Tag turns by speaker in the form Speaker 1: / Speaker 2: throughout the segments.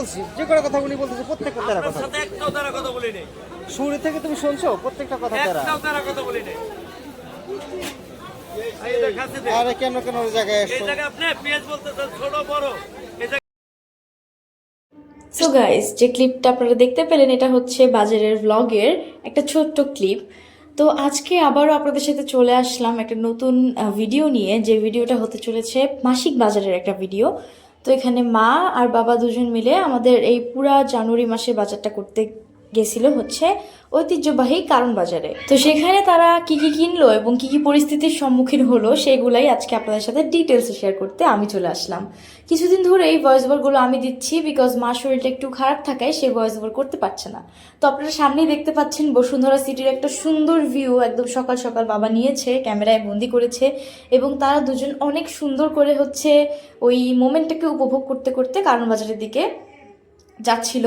Speaker 1: বলছি যে কটা কথা উনি বলতেছে প্রত্যেকটা তারা কথা
Speaker 2: সাথে একটাও তারা কথা বলি নাই
Speaker 1: শুরু থেকে তুমি শুনছো প্রত্যেকটা কথা তারা?
Speaker 2: একটাও তারা কথা বলি নাই
Speaker 1: আরে কেন কেন ওই জায়গায়
Speaker 2: এই জায়গায় আপনি পেঁয়াজ বলতেছেন ছোট বড়।
Speaker 3: সো গাইস যে ক্লিপটা আপনারা দেখতে পেলেন এটা হচ্ছে বাজারের ব্লগের একটা ছোট্ট ক্লিপ তো আজকে আবারও আপনাদের সাথে চলে আসলাম একটা নতুন ভিডিও নিয়ে। যে ভিডিওটা হতে চলেছে মাসিক বাজারের একটা ভিডিও তো এখানে মা আর বাবা দুজন মিলে আমাদের এই পুরা জানুয়ারি মাসের বাজারটা করতে গেছিল হচ্ছে ঐতিহ্যবাহী কারণ বাজারে তো সেখানে তারা কি কি কিনলো এবং কি কি পরিস্থিতির সম্মুখীন হলো সেগুলাই আজকে আপনাদের সাথে ডিটেলসে শেয়ার করতে আমি চলে আসলাম। কিছুদিন ধরে এই ভয়েস ওভারগুলো আমি দিচ্ছি বিকজ মা শরীরটা একটু খারাপ থাকায় সে ভয়েস ওভার করতে পারছে না। তো আপনারা সামনেই দেখতে পাচ্ছেন বসুন্ধরা সিটির একটা সুন্দর ভিউ একদম সকাল সকাল বাবা নিয়েছে, ক্যামেরায় বন্দি করেছে এবং তারা দুজন অনেক সুন্দর করে হচ্ছে ওই মোমেন্টটাকে উপভোগ করতে করতে কারণ বাজারের দিকে যাচ্ছিল।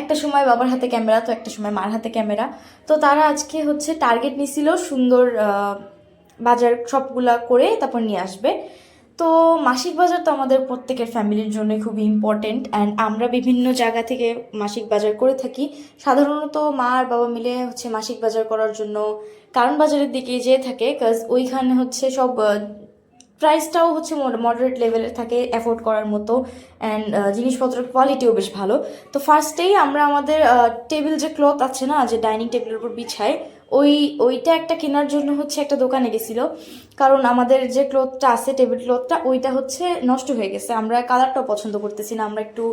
Speaker 3: একটা সময় বাবার হাতে ক্যামেরা, তো একটা সময় মার হাতে ক্যামেরা। তো তারা আজকে হচ্ছে টার্গেট নিছিল সুন্দর বাজার সবগুলা করে তারপর নিয়ে আসবে। তো মাসিক বাজার তো আমাদের প্রত্যেকের ফ্যামিলির জন্য খুবই ইম্পর্টেন্ট অ্যান্ড আমরা বিভিন্ন জায়গা থেকে মাসিক বাজার করে থাকি। সাধারণত মা আর বাবা মিলে হচ্ছে মাসিক বাজার করার জন্য কারণ বাজারের দিকে যেয়ে থাকে কাজ ওইখানে হচ্ছে সব প্রাইসটাও হচ্ছে মডারেট লেভেলের থাকে অ্যাফোর্ড করার মতো অ্যান্ড জিনিসপত্রের কোয়ালিটিও বেশ ভালো। তো ফার্স্টেই আমরা আমাদের টেবিল যে ক্লথ আছে না, যে ডাইনিং টেবিলের উপর বিছায়, ওই, ওইটা একটা কেনার জন্য হচ্ছে একটা দোকানে গেছিল। কারণ আমাদের যে ক্লথটা আছে টেবিল ক্লথটা ওইটা হচ্ছে নষ্ট হয়ে গেছে। আমরা কালারটাও পছন্দ করতেছি না, আমরা একটু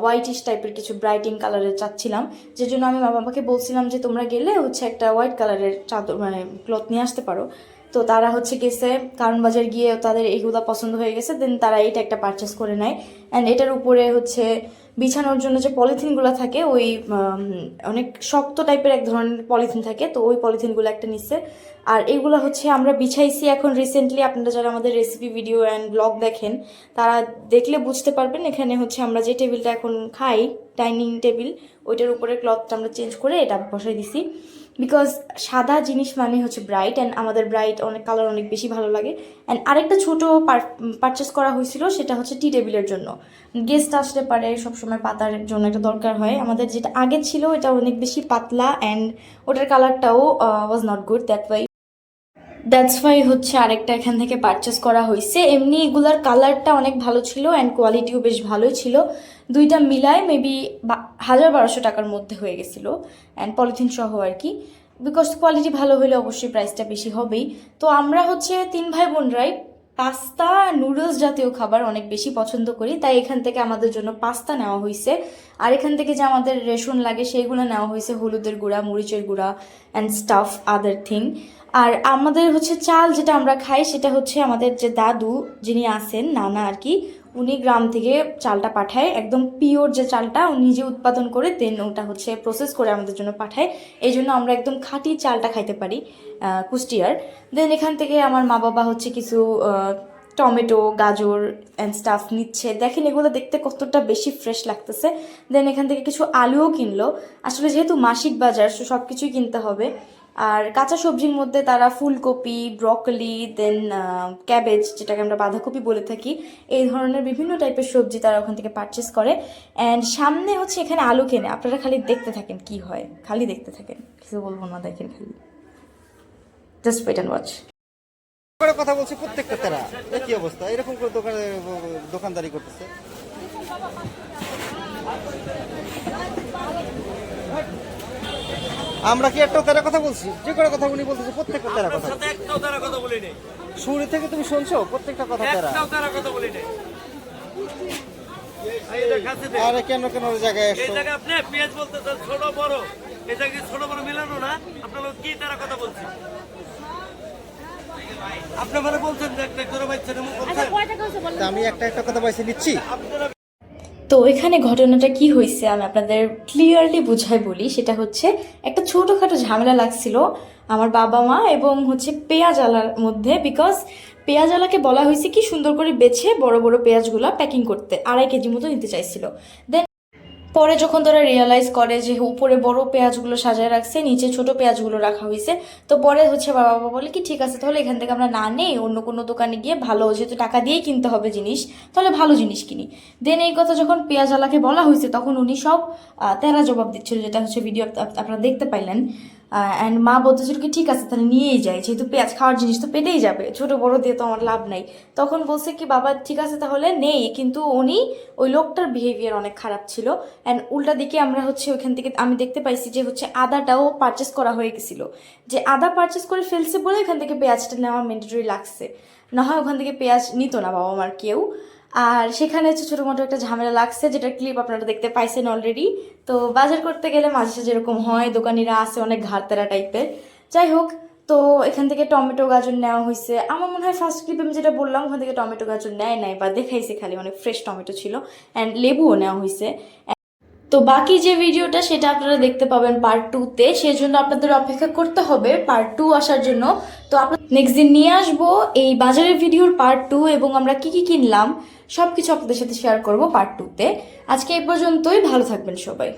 Speaker 3: হোয়াইটিশ টাইপের কিছু ব্রাইটিং কালারের চাচ্ছিলাম। যে জন্য আমি বাবাকে বলছিলাম যে তোমরা গেলে হচ্ছে একটা হোয়াইট কালারের চাদর মানে ক্লথ নিয়ে আসতে পারো। তো তারা হচ্ছে গেছে, কারণ বাজার গিয়ে তাদের এইগুলো পছন্দ হয়ে গেছে দেন তারা এটা একটা পারচেস করে নেয়। অ্যান্ড এটার উপরে হচ্ছে বিছানোর জন্য যে পলিথিনগুলো থাকে, ওই অনেক শক্ত টাইপের এক ধরনের পলিথিন থাকে, তো ওই পলিথিনগুলো একটা নিচ্ছে। আর এগুলো হচ্ছে আমরা বিছাইছি এখন রিসেন্টলি আপনারা যারা আমাদের রেসিপি ভিডিও অ্যান্ড ব্লগ দেখেন, তারা দেখলে বুঝতে পারবেন, এখানে হচ্ছে আমরা যে টেবিলটা এখন খাই ডাইনিং টেবিল ওইটার উপরে ক্লথটা আমরা চেঞ্জ করে এটা বসাই দিছি। বিকজ সাদা জিনিস মানে হচ্ছে ব্রাইট অ্যান্ড আমাদের ব্রাইট অনেক কালার অনেক বেশি ভালো লাগে। অ্যান্ড আরেকটা ছোট পারচেস করা হয়েছিল, সেটা হচ্ছে টি টেবিলের জন্য। গেস্ট আসতে পারে সবসময় পাতার জন্য একটা দরকার হয়। আমাদের যেটা আগে ছিল, এটা অনেক বেশি পাতলা অ্যান্ড ওটার কালারটাও was not good that why that's why হচ্ছে আরেকটা এখান থেকে পারচেস করা হয়েছে। এমনি এগুলার কালারটা অনেক ভালো ছিল অ্যান্ড কোয়ালিটিও বেশ ভালোই ছিল। দুইটা মিলায় মেবি হাজার বারোশো টাকার মধ্যে হয়ে গেছিল অ্যান্ড পলিথিন সহ আর কি। বিকজ কোয়ালিটি ভালো হলে অবশ্যই প্রাইসটা বেশি হবেই। তো আমরা হচ্ছে তিন ভাই বোনরাই পাস্তা, নুডলস জাতীয় খাবার অনেক বেশি পছন্দ করি, তাই এখান থেকে আমাদের জন্য পাস্তা নেওয়া হয়েছে আর এখান থেকে যে আমাদের রেশন লাগে সেইগুলো নেওয়া হয়েছে হলুদের গুঁড়া, মরিচের গুঁড়া অ্যান্ড স্টাফ আদার থিং আর আমাদের হচ্ছে চাল যেটা আমরা খাই, সেটা হচ্ছে আমাদের যে দাদু যিনি আছেন, নানা আর কি উনি গ্রাম থেকে চালটা পাঠায়, একদম পিওর যে চালটা নিজে উৎপাদন করে দেন ওটা হচ্ছে প্রসেস করে আমাদের জন্য পাঠায়। এই জন্য আমরা একদম খাঁটি চালটা খাইতে পারি কুষ্টিয়ার। দেন এখান থেকে আমার মা বাবা হচ্ছে কিছু টমেটো, গাজর অ্যান্ড স্টাফ নিচ্ছে। দেখেন এগুলো দেখতে কতটা বেশি ফ্রেশ লাগতেছে। দেন এখান থেকে কিছু আলুও কিনলো। আসলে যেহেতু মাসিক বাজার সব কিছুই কিনতে হবে। আর কাঁচা সবজির মধ্যে তারা ফুলকপি ব্রকলি দেন ক্যাবেজ যেটাকে আমরা বাঁধাকপি বলে থাকি, এই ধরনের বিভিন্ন টাইপের সবজি তারা ওখান থেকে পারচেস করে। অ্যান্ড সামনে হচ্ছে এখানে আলু কেনে। আপনারা খালি দেখতে থাকেন কি হয়। খালি দেখতে থাকেন। কিছু বলব না, দেখেন খালি। জাস্ট ওয়েট অ্যান্ড ওয়াচ
Speaker 1: করে কথা বলছে প্রত্যেকটা তারা। কি অবস্থা? এরকম করে দোকানে, দোকানদারি করতেছে? আমরা কি একটা তারা কথা বলছি? যে কটা কথা উনি বলতেছে প্রত্যেকটা তারা কথা।
Speaker 2: সাথে একটাও তারা কথা বলি নাই
Speaker 1: শুরু থেকে তুমি শুনছো? প্রত্যেকটা কথা তারা।
Speaker 2: একটাও তারা কথা বলি নাই এই দেখাচ্ছে দেখ।
Speaker 1: আরে কেন কেন ওই জায়গায়
Speaker 2: এই জায়গায় আপনি পেঁয়াজ বলতেছেন ছোট বড়। এই জায়গায় ছোট বড় মিলানো না? আপনার লোক কি তারা কথা বলছে? আপনি মানে বলছেন যে একটা করে বাচ্চা নেমু বলছেন।
Speaker 1: আমি একটা একটা কথা পাইছি নিচ্ছি।
Speaker 2: আপনারা
Speaker 3: তো এখানে ঘটনাটা কি হয়েছে আমি আপনাদের ক্লিয়ারলি বুঝাই বলি। সেটা হচ্ছে একটা ছোটোখাটো ঝামেলা লাগছিল আমার বাবা মা এবং হচ্ছে পেঁয়াজ আলার মধ্যে বিকজ পেঁয়াজ আলাকে বলা হয়েছে কি সুন্দর করে বেছে বড় বড় পেঁয়াজগুলো প্যাকিং করতে, আড়াই কেজি মতো নিতে চাইছিল। দেন পরে যখন তারা রিয়েলাইজ করে যে উপরে বড় পেঁয়াজগুলো সাজায় রাখছে, নিচে ছোট পেঁয়াজগুলো রাখা হয়েছে তো পরে হচ্ছে বাবা বাবা বলে কি, ঠিক আছে, তাহলে এখান থেকে আমরা না নেই, অন্য কোনো দোকানে গিয়ে ভালো, যেহেতু টাকা দিয়েই কিনতে হবে জিনিস, তাহলে ভালো জিনিস কিনি। দেন এই কথা যখন পেঁয়াজওয়ালাকে বলা হয়েছে তখন উনি সব তেরা জবাব দিচ্ছিল, যেটা হচ্ছে ভিডিও আপনারা দেখতে পাইলেন। অ্যান্ড মা বলতেছিল কি ঠিক আছে? তাহলে নিয়েই যাই। যেহেতু পেঁয়াজ খাওয়ার জিনিস তো পেটেই যাবে। ছোটো বড় দিয়ে তো আমার লাভ নাই। তখন বলছে কি, বাবা, ঠিক আছে, তাহলে নেই। কিন্তু উনি, ওই লোকটার বিহেভিয়ার অনেক খারাপ ছিল। অ্যান্ড উল্টা দিকে আমরা হচ্ছে ওইখান থেকে, আমি দেখতে পাইছি যে হচ্ছে আদাটাও পারচেস করা হয়ে গেছিল। যে আদা পারচেস করে ফেলছে বলে এখান থেকে পেঁয়াজটা নেওয়া ম্যান্ডেটরি লাগছে। না হয় ওখান থেকে পেঁয়াজ নিত না বাবা মার কেউ। আর সেখানে হচ্ছে ছোটো মোটো একটা ঝামেলা লাগছে, যেটা ক্লিপ আপনারা দেখতে পাইছেন অলরেডি তো বাজার করতে গেলে মাঝে সাঝে যেরকম হয়, দোকানিরা আছে অনেক ঘাড়তেরা টাইপের যাই হোক, তো এখান থেকে টমেটো গাজর নেওয়া হয়েছে আমার মনে হয় ফার্স্ট ক্লিপে আমি যেটা বললাম, ওখান থেকে টমেটো গাজর নেয় নাই, বা দেখাইছে খালি, অনেক ফ্রেশ টমেটো ছিল। অ্যান্ড লেবুও নেওয়া হয়েছে তো বাকি যে ভিডিওটা সেটা আপনারা দেখতে পাবেন পার্ট টুতে সেই জন্য আপনাদের অপেক্ষা করতে হবে পার্ট টু আসার জন্য। তো আপনার নেক্সট দিন নিয়ে আসব এই বাজারের ভিডিওর পার্ট টু এবং আমরা কি কি কিনলাম সব কিছু আপনাদের সাথে শেয়ার করব পার্ট টুতে আজকে এই পর্যন্তই, ভালো থাকবেন সবাই।